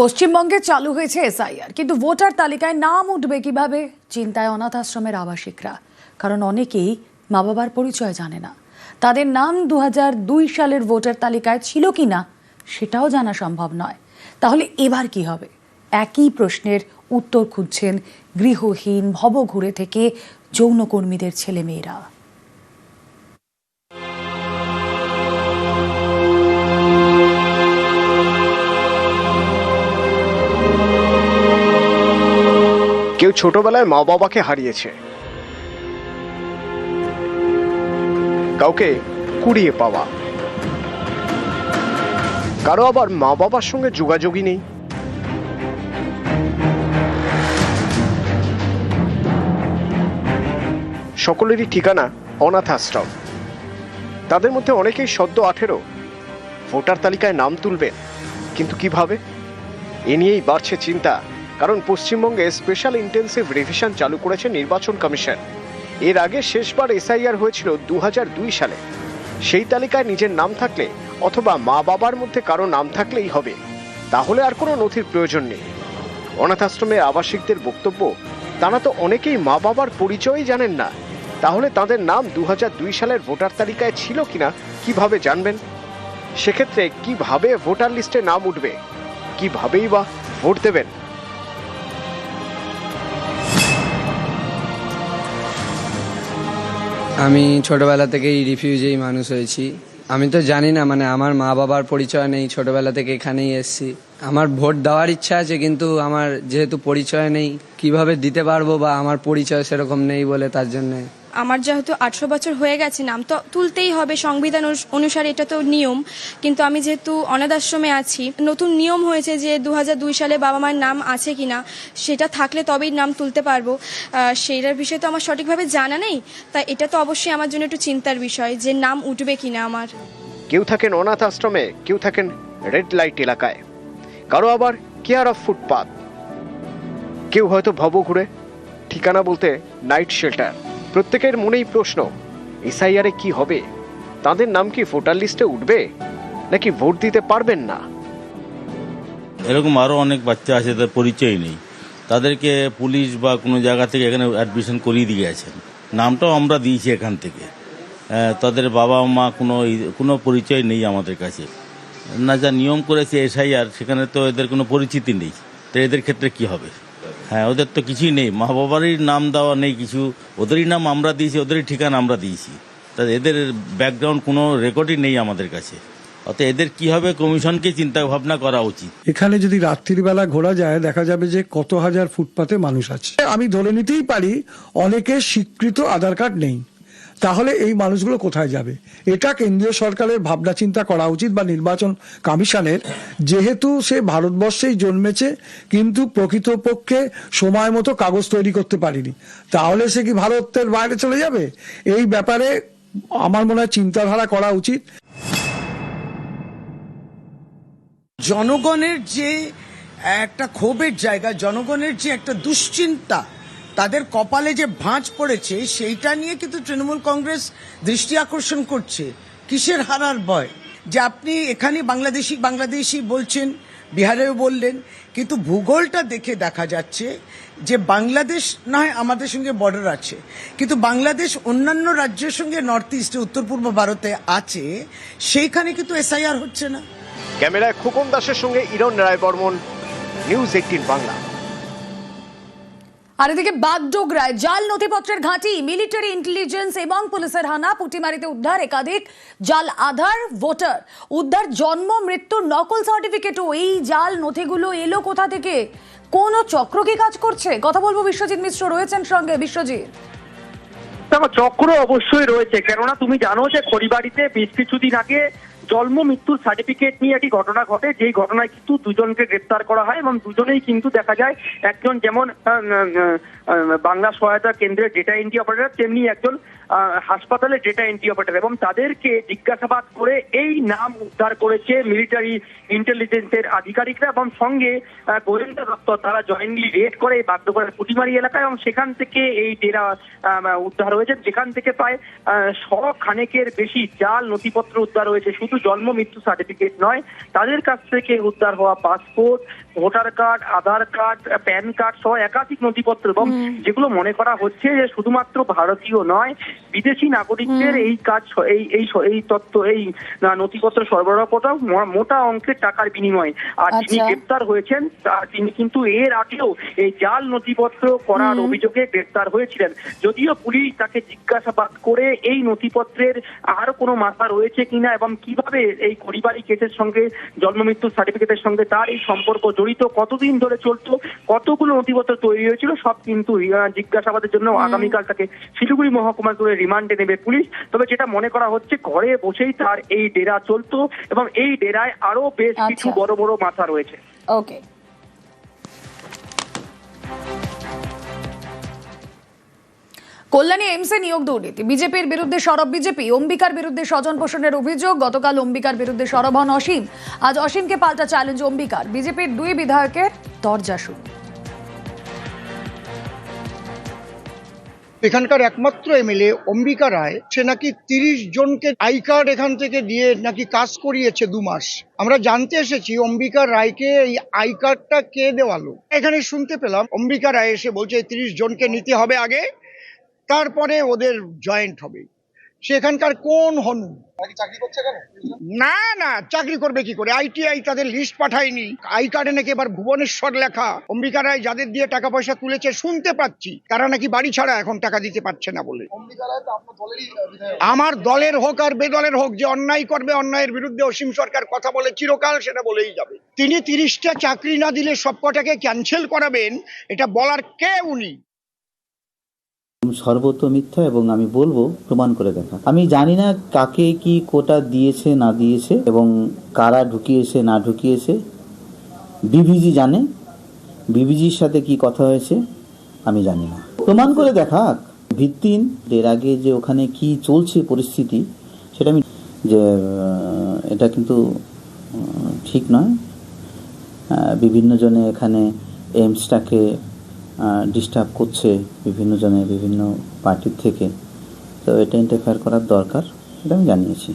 পশ্চিমবঙ্গে চালু হয়েছে এসআইআর, কিন্তু ভোটার তালিকায় নাম উঠবে কীভাবে? চিন্তায় অনাথ আশ্রমের আবাসিকরা। কারণ অনেকেই মা বাবার পরিচয় জানে না। তাদের নাম দু দুই সালের ভোটার তালিকায় ছিল কি না সেটাও জানা সম্ভব নয়। তাহলে এবার কি হবে? একই প্রশ্নের উত্তর খুঁজছেন গৃহহীন ভবঘুরে থেকে যৌনকর্মীদের ছেলেমেয়েরা। কেউ ছোটবেলায় মা বাবাকে হারিয়েছে। কাউকে কুড়িয়ে পাওয়া। কারও আবার মা বাবার সঙ্গে যোগাযোগই নেই। সকলেরই ঠিকানা অনাথ আশ্রম। তাদের মধ্যে অনেকেই সদ্য আঠেরো। ভোটার তালিকায় নাম তুলবেন, কিন্তু কীভাবে? এ নিয়েই বাড়ছে চিন্তা। কারণ পশ্চিমবঙ্গে স্পেশাল ইন্টেন্সিভ রিভিশন চালু করেছে নির্বাচন কমিশন। এর আগে শেষবার এসআইআর হয়েছিল দু হাজার দুই সালে। সেই তালিকায় নিজের নাম থাকলে অথবা মা বাবার মধ্যে কারও নাম থাকলেই হবে। তাহলে আর কোনো নথির প্রয়োজন নেই। অনাথ আশ্রমের আবাসিকদের বক্তব্য, তারা তো অনেকেই মা বাবার পরিচয়ই জানেন না। তাহলে তাদের নাম দু হাজার দুই সালের ভোটার তালিকায় ছিল কিনা, কীভাবে জানবেন? সেক্ষেত্রে কীভাবে ভোটার লিস্টে নাম উঠবে? কিভাবেই বা ভোট দেবেন? আমি ছোটবেলা থেকেই রিফিউজেই মানুষ হয়েছি। আমি তো জানি না মানে আমার মা বাবার পরিচয় নেই, ছোটবেলা থেকে এখানেই এসেছি। আমার ভোট দেওয়ার ইচ্ছা আছে, কিন্তু আমার যেহেতু পরিচয় নেই, কীভাবে দিতে পারব বা আমার পরিচয় সেরকম নেই বলে তার জন্য আমার যেহেতু আঠেরো বছর হয়ে গেছে নাম, তো তুলতেই হবে সংবিধান অনুস- অনুসারে, এটা তো নিয়ম। কিন্তু আমি যেহেতু অনাথ আশ্রমে আছি, নতুন নিয়ম হয়েছে যে দু সালে বাবা মায়ের নাম আছে কিনা, সেটা থাকলে তবেই নাম তুলতে পারব। সেইটার বিষয়ে তো আমার সঠিকভাবে জানা নেই, তাই এটা তো অবশ্যই আমার জন্য একটু চিন্তার বিষয় যে নাম উঠবে কিনা আমার। কেউ থাকেন অনাথ আশ্রমে কেউ থাকেন রেড লাইট এলাকায়। কারও আবার কেয়ার অফ ফুটপাথ কেউ হয়তো ভব ঘুরে ঠিকানা বলতে নাইট শেল্টার প্রত্যেকের মনেই প্রশ্ন, এসআইআরে কি হবে? তাদের নাম কি ভোটার লিস্টে উঠবে? নাকি ভোট দিতে পারবেন না? এরকম আরও অনেক বাচ্চা আছে, তাদের পরিচয় নেই। তাদেরকে পুলিশ বা কোনো জায়গা থেকে এখানে অ্যাডমিশন করিয়ে দিয়ে গেছেন। নামটাও আমরা দিয়েছি এখান থেকে। তাদের বাবা মা কোনো কোনো পরিচয় নেই আমাদের কাছে। না যা নিয়ম করেছে এসআইআর, সেখানে তো এদের কোনো পরিচিতি নেই। তো এদের ক্ষেত্রে কি হবে? হ্যাঁ ওদের তো কিছুই নেই। মা বাবারই নাম দেওয়া নেই কিছু। ওদেরই নাম আমরা দিয়েছি ওদেরই ঠিকানা আমরা দিয়েছি। তা এদের ব্যাকগ্রাউন্ড কোনো রেকর্ডই নেই আমাদের কাছে। অর্থাৎ এদের কি হবে কমিশনকে চিন্তা ভাবনা করা উচিত। এখানে যদি রাত্রিবেলা ঘোরা যায় দেখা যাবে যে কত হাজার ফুটপাতে মানুষ আছে। আমি ধরে নিতেই পারি অনেকের স্বীকৃত আধার কার্ড নেই। তাহলে এই মানুষগুলো কোথায় যাবে? এটা কেন্দ্রীয় সরকারের ভাবনা চিন্তা করা উচিত বা নির্বাচন কমিশনের। যেহেতু সে ভারতবর্ষেই জন্মেছে, কিন্তু প্রকৃতপক্ষে সময় মতো কাগজ তৈরি করতে পারেনি। তাহলে সে কি ভারতের বাইরে চলে যাবে? এই ব্যাপারে আমার মনে হয় চিন্তাধারা করা উচিত। জনগণের যে একটা ক্ষোভের জায়গা, জনগণের যে একটা দুশ্চিন্তা তাদের কপালে যে ভাঁজ পড়েছে, সেইটা নিয়ে কিন্তু তৃণমূল কংগ্রেস দৃষ্টি আকর্ষণ করছে। কিসের হারার ভয়? যে আপনি এখানে বাংলাদেশি বাংলাদেশি বলছেন, বিহারেও বললেন, কিন্তু ভূগোলটা দেখে দেখা যাচ্ছে যে বাংলাদেশ না হয় আমাদের সঙ্গে বর্ডার আছে, কিন্তু বাংলাদেশ অন্যান্য রাজ্যের সঙ্গে নর্থ ইস্টে উত্তর পূর্ব ভারতে আছে, সেইখানে কিন্তু এসআইআর হচ্ছে না। ক্যামেরায় খোকন দাসের সঙ্গে ইরন রায় বর্মন নিউজ এইটিন বাংলা। আর এদিকে বাগডোগরায় জাল নথিপত্রের ঘাঁটি মিলিটারি ইন্টেলিজেন্স এবং পুলিশের হানা, পুটিমারিতে উদ্ধার একাধিক জাল আধার ভোটার। উদ্ধার জন্ম মৃত্যুর নকল সার্টিফিকেটও এই জাল নথিগুলো এলো কোথা থেকে? কোন চক্র কি কাজ করছে? কথা বলব বিশ্বজিৎ মিশ্র, রয়েছেন সঙ্গে। বিশ্বজিৎ। চক্র অবশ্যই রয়েছে। কেননা তুমি জানো যে খড়িবাড়িতে বেশ কিছুদিন আগে জন্ম মৃত্যুর সার্টিফিকেট নিয়ে একটি ঘটনা ঘটে। যেই ঘটনায় কিন্তু দুজনকে গ্রেপ্তার করা হয় এবং দুজনেই কিন্তু দেখা যায় একজন যেমন বাংলা সহায়তা কেন্দ্রের ডেটা এন্ট্রি অপারেটর তেমনি একজন আহ, হাসপাতালের ডেটা এন্ট্রি অপারেটর এবং তাদেরকে জিজ্ঞাসাবাদ করে এই নাম উদ্ধার করেছে মিলিটারি ইন্টেলিজেন্সের আধিকারিকরা এবং সঙ্গে গোয়েন্দা দপ্তর তারা জয়েন্টলি রেড করে বাগডোগরার পুটিমারি এলাকায় এবং সেখান থেকে এই ডেরা উদ্ধার হয়েছে। যেখান থেকে প্রায় শ খানেকের বেশি জাল নথিপত্র উদ্ধার হয়েছে। শুধু জন্ম মৃত্যু সার্টিফিকেট নয়। তাদের কাছ থেকে উদ্ধার হওয়া passport voter card Aadhaar card PAN card সহ একাধিক নথিপত্র এবং যেগুলো মনে করা হচ্ছে যে শুধুমাত্র ভারতীয় নয় বিদেশি নাগরিকদের এই কাজ এই এই এই তথ্য এই নথিপত্র সরবরাহ করা মোটা অঙ্কের টাকার বিনিময়ে। আর যিনি আচ্ছা। গ্রেপ্তার হয়েছেন তিনি কিন্তু এর আগেও এই জাল নথিপত্র করার অভিযোগে গ্রেপ্তার হয়েছিলেন। যদিও পুলিশ তাকে জিজ্ঞাসাবাদ করে এই নথিপত্রের আরও কোনো মাথা রয়েছে কিনা এবং কীভাবে এই পরিবারিক কেসের সঙ্গে জন্ম মৃত্যু সার্টিফিকেটের সঙ্গে তার এই সম্পর্ক জড়িত কতদিন ধরে চলতো কতগুলো নথিপত্র তৈরি হয়েছিল সব কিন্তু জিজ্ঞাসাবাদের জন্য আগামীকাল তাকে শিলিগুড়ি মহকুমা করে রিমান্ডে নেবে পুলিশ। তবে যেটা মনে করা হচ্ছে ঘরে বসেই তার এই ডেরা চলতো এবং এই ডেরায় আরও বেশ কিছু আচ্ছা। বড় বড় মাথা রয়েছে। ওকে কল্যাণী এইমসে নিয়োগ দুর্নীতি। বিজেপির বিরুদ্ধে সরব বিজেপি, অম্বিকার বিরুদ্ধে স্বজন পোষণের অভিযোগ, গতকাল অম্বিকার বিরুদ্ধে সরব হন অসীম। আজ অসীমকে পাল্টা চ্যালেঞ্জ অম্বিকার। বিজেপির দুই বিধায়কের দরজা শুরু। এখানকার একমাত্র এমএলএ অম্বিকা রায়, সে নাকি তিরিশ জনকে আই কার্ড এখান থেকে দিয়ে নাকি কাজ করিয়েছে দু মাস। আমরা জানতে এসেছি অম্বিকা রায়কে এই আই কার্ডটা কে দেওয়ালো। এখানে শুনতে পেলাম, অম্বিকা রায় এসে বলছে তিরিশ জনকে নিতে হবে আগে। তারপরে ওদের জয়েন্ট হবে। সেখানকার কোন হনু? না না চাকরি করবে কি করে? আইটিআই তাদের লিস্ট পাঠায়নি। আই কার্ডে নাকি এবার ভুবনেশ্বর লেখা। অম্বিকা রায় যাদের দিয়ে টাকা পয়সা তুলেছে শুনতে পাচ্ছি। তারা নাকি বাড়ি ছাড়া এখন টাকা দিতে পারছে না বলে। আমার দলের হোক আর বেদলের হোক যে অন্যায় করবে অন্যায়ের বিরুদ্ধে অসীম সরকার কথা বলে চিরকাল সেটা বলেই যাবে। তিনি তিরিশটা চাকরি না দিলে সবকটাকে ক্যান্সেল করাবেন এটা বলার কে উনি সর্বত মিথ্যা এবং আমি বলব, প্রমাণ করে দেখা। আমি জানি না কাকে কি কোটা দিয়েছে, না দিয়েছে এবং কারা ঢুকিয়েছে, না ঢুকিয়েছে। বিভিজি জানে বিভিজির সাথে কি কথা হয়েছে, আমি জানি না। প্রমাণ করে দেখা ভিত্তিন এর আগে যে ওখানে কি চলছে পরিস্থিতি, সেটা আমি যে এটা কিন্তু ঠিক নয়। বিভিন্ন জনে এখানে এইমসটাকে ডিস্টার্ব করছে বিভিন্ন জনে বিভিন্ন পার্টির থেকে। তো এটা ইন্টারফেয়ার করার দরকার, এটা আমি জানিয়েছি।